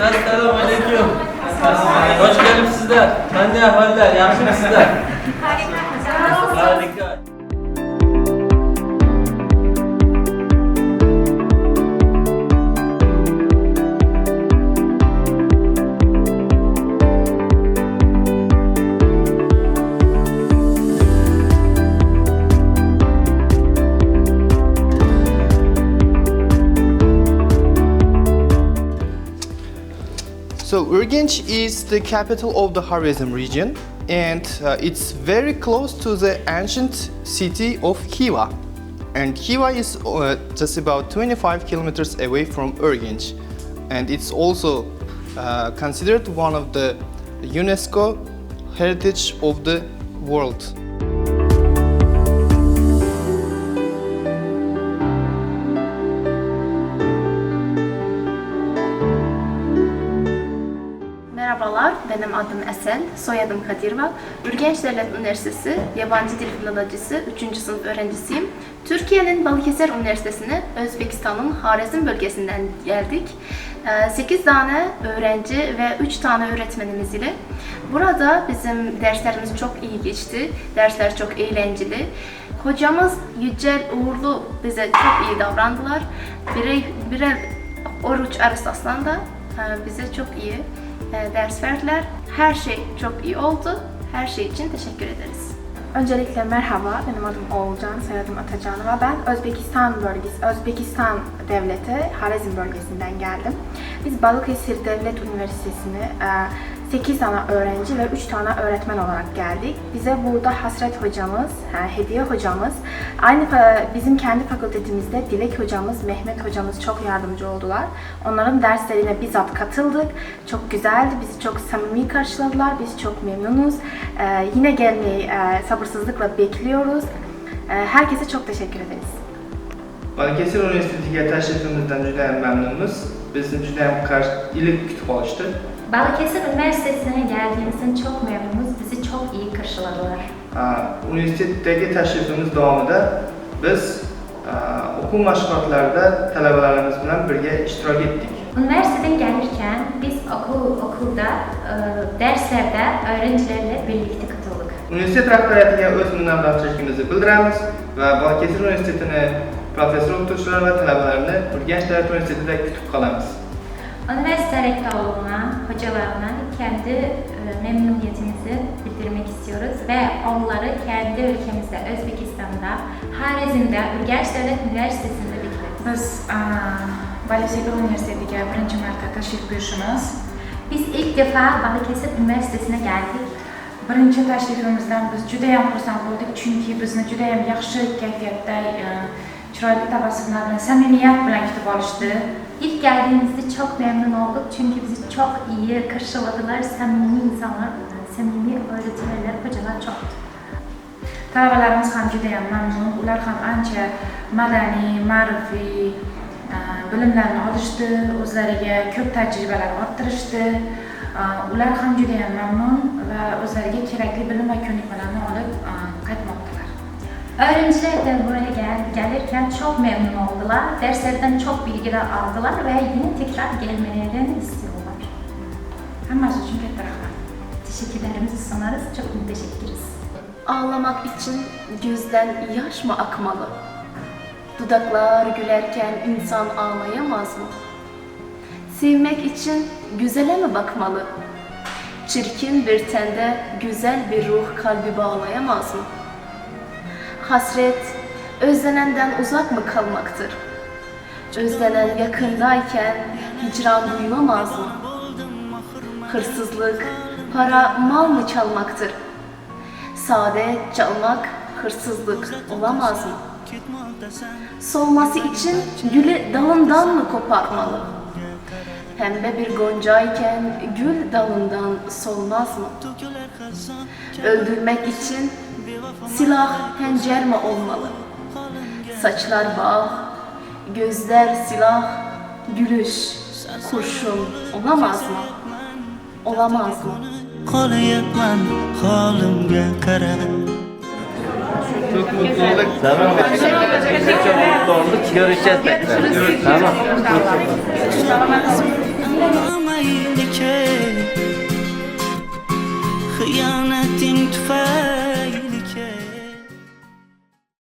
Selam aleyküm. Hoş geldiniz sizler. Ben de haller, yakışık sizler. So Urgench is the capital of the Khwarezm region and uh, it's very close to the ancient city of Khiva. And Khiva is uh, just about 25 kilometers away from Urgench and it's also uh, considered one of the UNESCO heritage of the world. Merhabalar, benim adım Esen, soyadım Kadirva. Ürgenç Devlet Üniversitesi Yabancı Dil Filolojisi 3. sınıf öğrencisiyim. Türkiye'nin Balıkesir Üniversitesi'ne Özbekistan'ın Harezm bölgesinden geldik. 8 tane öğrenci ve 3 tane öğretmenimiz ile. Burada bizim derslerimiz çok iyi geçti. Dersler çok eğlenceli. Hocamız Yücel Uğurlu bize çok iyi davrandılar. Birer, birer oruç arasından da e, bize çok iyi ders verdiler. Her şey çok iyi oldu. Her şey için teşekkür ederiz. Öncelikle merhaba, benim adım Oğulcan, soyadım Atacanova. Ben Özbekistan bölgesi, Özbekistan Devleti, Harezm bölgesinden geldim. Biz Balıkesir Devlet Üniversitesi'ne 8 tane öğrenci ve 3 tane öğretmen olarak geldik. Bize burada Hasret hocamız, Hediye hocamız, aynı bizim kendi fakültetimizde Dilek hocamız, Mehmet hocamız çok yardımcı oldular. Onların derslerine bizzat katıldık. Çok güzeldi, bizi çok samimi karşıladılar, biz çok memnunuz. E, Yine gelmeyi e, sabırsızlıkla bekliyoruz. E, Herkese çok teşekkür ederiz. Balıkesir juda ham məmnunuz. Bizni juda ham qarşı iliq kutub olishdi. Balıkesir Üniversitesi'ne geldiğimizden çok memnunuz. Bizi çok iyi karşıladılar. Aa, Universitetdagi tashrifimiz davomida biz o'quv mashg'ulotlarida talabalarimiz bilan birga ishtirok etdik. Üniversiteden gelirken biz okul okulda e, derslerde öğrencilerle birlikte katıldık. Universitet rahbariyatiga o'z minnatdorchiligimizni bildiramiz va Balıkesir Universitetini professor o'qituvchilar va talabalarini Urganch davlat universitetida kutib qolamiz. Üniversite rektörlüğüne, hocalarına kendi e, memnuniyetimizi bildirmek istiyoruz ve onları kendi ülkemizde, Özbekistan'da, Harizm'de, Ürgeç Devlet Üniversitesi'nde bekleriz. Biz Balıkesir Üniversitesi'ne birinci marta tashrif buyurishimiz. Biz ilk defa Balıkesir Üniversitesi'ne geldik. Birinchi tashrifimizdan biz juda ham xursand bo'ldik, chunki bizni juda ham yaxshi kayfiyatda, e, chiroyli tabassumlar bilan, samimiyat bilan kutib olishdi. İlk geldiğimizde çok memnun olduk çünkü bizi çok iyi karşıladılar. Samimi insanlar, samimi öğretmenler, hocalar çoktu. Talabalarimiz ham juda ham mamnun, ular ham ancha madaniy, ma'rifiy e, bilimlarni olishdi, o'zlariga ko'p tajribalar orttirishdi. E, ular ham juda ham mamnun va o'zlariga kerakli bilim va ko'nikmalarni olib e, qaytmoqdalar. Öğrenciler de buraya gelirken çok memnun oldular. Derslerden çok bilgiler aldılar ve yine tekrar gelmelerini istiyorlar. Uchun katta rahmat. Teşekkürlerimizi sunarız. Çok müteşekkiriz. Ağlamak için gözden yaş mı akmalı? Dudaklar gülerken insan ağlayamaz mı? Sevmek için güzele mi bakmalı? Çirkin bir tende güzel bir ruh kalbi bağlayamaz mı? Hasret, özlenenden uzak mı kalmaktır? Özlenen yakındayken hicran duyulamaz mı? Hırsızlık, para, mal mı çalmaktır? Saadet çalmak hırsızlık olamaz mı? Solması için gülü dalından mı koparmalı? Pembe bir goncayken gül dalından solmaz mı? Öldürmek için silah hencer mi olmalı? Saçlar bağ, gözler silah, gülüş, kurşun olamaz mı? Olamaz mı? qolyapman holimga qara Çok mutlu olduk. Tamam. Çok mutlu olduk. Görüşeceğiz tekrar. Tamam.